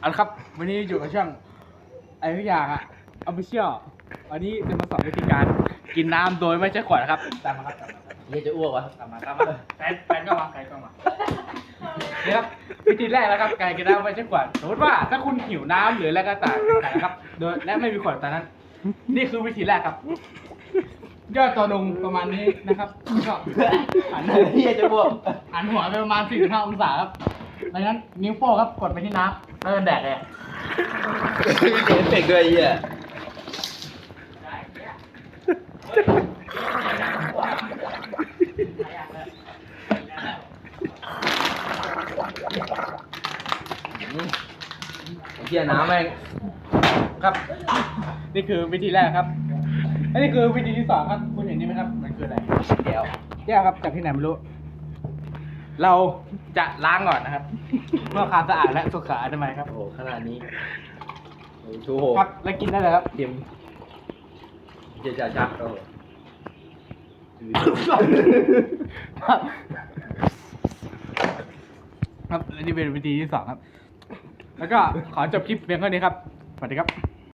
เอาละครับ วันนี้อยู่กับช่องไอ้ทุกอย่างอะออฟฟิเชียลวันนี้จะมาสอนวิธีการกินน้ำโดยไม่ใช้ขวดนะครับตามมาครับตามมาครับเฮียจะอ้วกวะตามมาตามมาแฟนแฟนก็มาแฟนก็มานี่ครับวิธีแรกนะครับ การกินน้ำไม่ใช่ขวดสมมติว่าถ้าคุณหิวน้ำหรืออะไรก็ตามนะครับ โดยและไม่มีขวดตอนนั้น นี่คือวิธีแรกครับย่อตัวลงประมาณนี้นะครับก็หันเฮียจะอ้วกหันหัวไปประมาณ45องศาครับดังนั้นนิ้วโป้งครับกดไปที่น้ำ แล้วก็แดกเลยมีเสียงเอฟเฟกต์ด้วยเฮียเฮียน้ำแม่งครับ นี่คือวิธีแรกครับและนี่คือวิธีที่สองครับ คุณเห็นนี่ไหมครับ มันคืออะไรแก้วแก้วครับจากที่ไหนไม่รู้ เราจะล้างก่อนนะครับเพื่อความสะอาดและสุขอนามัยครับโอ้โหขนาดนี้โอ้โหชูโหครับแล้วกินได้เลยครับเตรียมเฮียจะชักโอ้โหครับและนี่เป็นวิธีที่สองครับ แล้วก็ขอจบคลิปเพียงเท่านี้ครับสวัสดีครับ